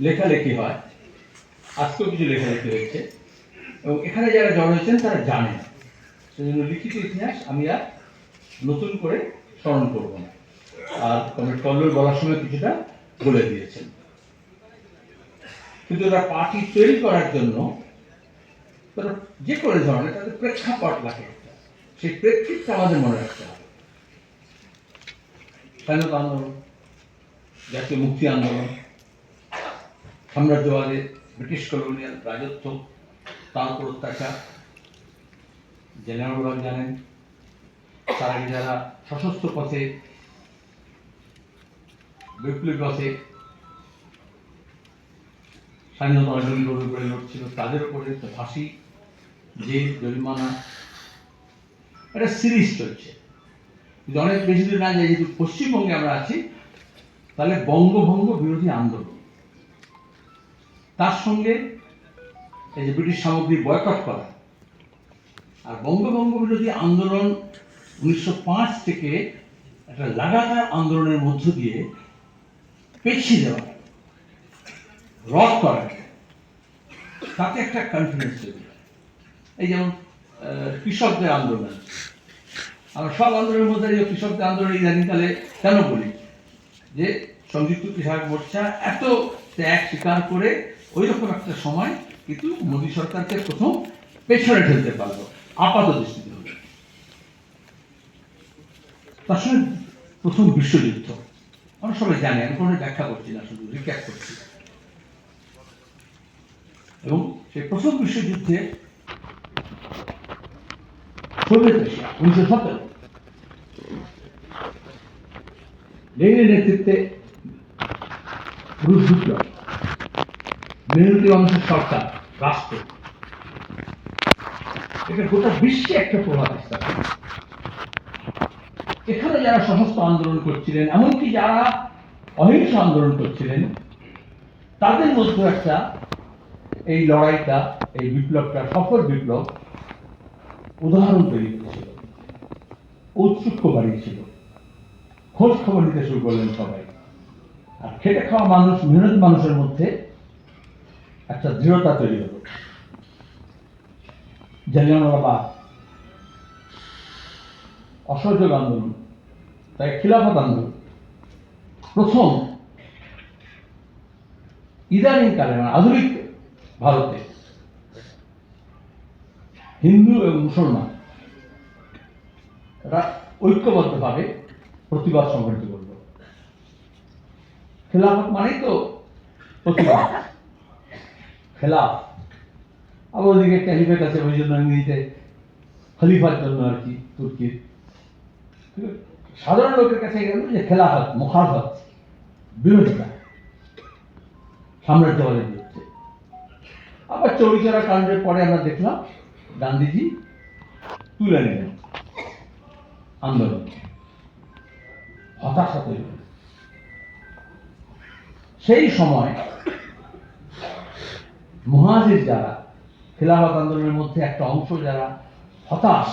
লেখালেখি হয়। আজকেও কিছু লেখালেখি হয়েছে। এবং এখানে যারা জড় হয়েছেন, তারা জানেন সেজন্য লিখিত ইতিহাস আমি আর নতুন করে স্মরণ করব না। আর কমরেড কল্লোল বলার সময় কিছুটা বলে দিয়েছেন। কিন্তু তারা পার্টি তৈরি করার জন্য তারা যে কোনো ধরনের তাদের প্রেক্ষাপট লাগে। সেই প্রেক্ষিতটা আমাদের মনে রাখতে হবে। স্বাধীনতা আন্দোলন, জাতীয় মুক্তি আন্দোলন সাম্রাজ্যবাদী ব্রিটিশ কলোনিয়াল রাজত্ব, তার উপর অত্যাচার, জেনারেল জানেন তার আগে যারা সশস্ত্র পথে বিপ্লবী পথে স্বাধীনতা অর্জন করবে বলে লড়ছিল, তাদের উপরে ফাঁসি, জেল, জরিমানা, একটা সিরিজ চলছে। যদি অনেক বেশি দূর না যায় যেহেতু পশ্চিমবঙ্গে আমরা আছি, তাহলে বঙ্গভঙ্গ বিরোধী আন্দোলন। তার সঙ্গে এই যে ব্রিটিশ সামগ্রী বয়কট করা। আর বঙ্গভঙ্গ বিরোধী আন্দোলন উনিশশো পাঁচ থেকে একটা লাগাতার আন্দোলনের মধ্য দিয়ে পেছিয়ে দেওয়া, রদ করা। তাতে একটা কনফিডেন্স তৈরি এই যেমন কৃষকদের আন্দোলন। আমরা সব আন্দোলনের মধ্যে কৃষকদের আন্দোলন ইদানিংকালে কেন বলি যে সংযুক্ত কৃষক মোর্চা এত ত্যাগ স্বীকার করে ওই রকম একটা সময় কিন্তু মোদী সরকারকে প্রথম পেছনে ঠেলতে পারল, আপাত দৃষ্টিতে হলো। তার সঙ্গে প্রথম বিশ্বযুদ্ধ। আমরা সবাই জানি, আমি কোনো ব্যাখ্যা করছি না, শুধু রিক্যাপ করছি। এবং সেই প্রথম বিশ্বযুদ্ধে সোভিয়েত রাশিয়া, উনিশশো সতেরো, লেনিনের নেতৃত্বে রুশ বিপ্লব। মেহনতি মানুষের সরকার, রাষ্ট্র। এটা গোটা বিশ্বে একটা প্রভাব বিস্তার এখানে যারা সমস্ত আন্দোলন করছিলেন, এমনকি যারা অহিংস আন্দোলন করছিলেন, তাদের মধ্যে একটা এই লড়াইটা, এই বিপ্লবটা, সফল বিপ্লব উদাহরণ তৈরি করেছিল। ঔৎসুক্য বাড়িয়েছিল খোঁজ খবর নিতে শুরু করলেন সবাই। আর খেটে খাওয়া মানুষ, মেহনত মানুষের মধ্যে একটা দৃঢ়তা তৈরি হলো। জালিয়ানওয়ালাবাগ অসহযোগ আন্দোলন, তাই খিলাফত আন্দোলন। প্রথম ইদানিং কালে মানে আধুনিক ভারতে হিন্দু এবং মুসলমান এরা ঐক্যবদ্ধভাবে প্রতিবাদ সংগঠিত করল। খেলাফত মানেই তো প্রতিবাদ। খেলাফ আবার ওদিকে ক্যালিফেট আছে, ওই জন্য ইংরেজিতে খলিফার জন্য আর কি তুর্কির সাধারণ লোকের কাছে গেল যে খেলাফত মুখাফত, বিরোধিতা। সাম্রাজ্যবাদের বিরুদ্ধে। আবার চৌরিচরা কাণ্ডের পরে আমরা দেখলাম, গান্ধীজি তুলে নিলেন আন্দোলন হতাশা তৈরি সেই সময় মহাজির যারা, খেলাফত আন্দোলনের মধ্যে একটা অংশ যারা, হতাশ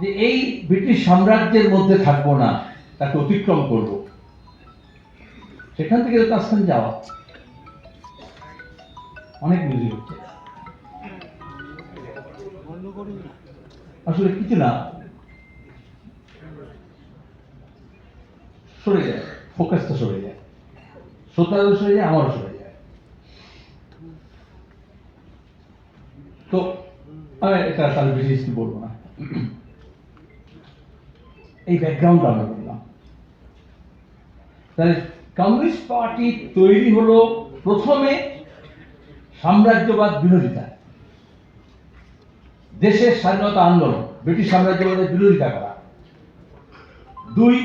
যে এই ব্রিটিশ সাম্রাজ্যের মধ্যে থাকব না, তাকে অতিক্রম করব। সেখান থেকে তাস্তান যাওয়া। অনেক বুঝি হচ্ছে। আসলে কিছু না। সরে যায়। ফোকাসটা সরে যায়। শ্রোতারও সরে যায়, আমারও সরে যায়। তো আমি এটা তাহলে বেশি কিছু বলব না। এই ব্যাকগ্রাউন্ড আমরা বললাম তাহলে কমিউনিস্ট পার্টি তৈরি হলো প্রথমে সাম্রাজ্যবাদ বিরোধিতা। দেশের স্বাধীনতা আন্দোলন, ব্রিটিশ সাম্রাজ্যবাদের বিরোধিতা করা। দুই,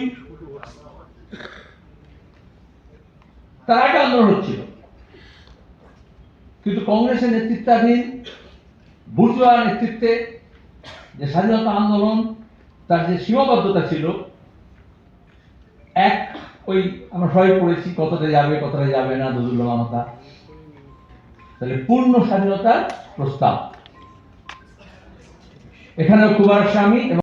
তার একটা আন্দোলন হচ্ছিল। কিন্তু কংগ্রেসের নেতৃত্বাধীন বুর্জোয়া নেতৃত্বে যে স্বাধীনতা আন্দোলন, তার যে সীমাবদ্ধতা ছিল, এক ওই আমরা সবাই পড়েছি, কতটা যাবে কতটা যাবে না দুদুল্লা মামতা তাহলে পূর্ণ স্বাধীনতার প্রস্তাব। এখানে কুমার স্বামী এবং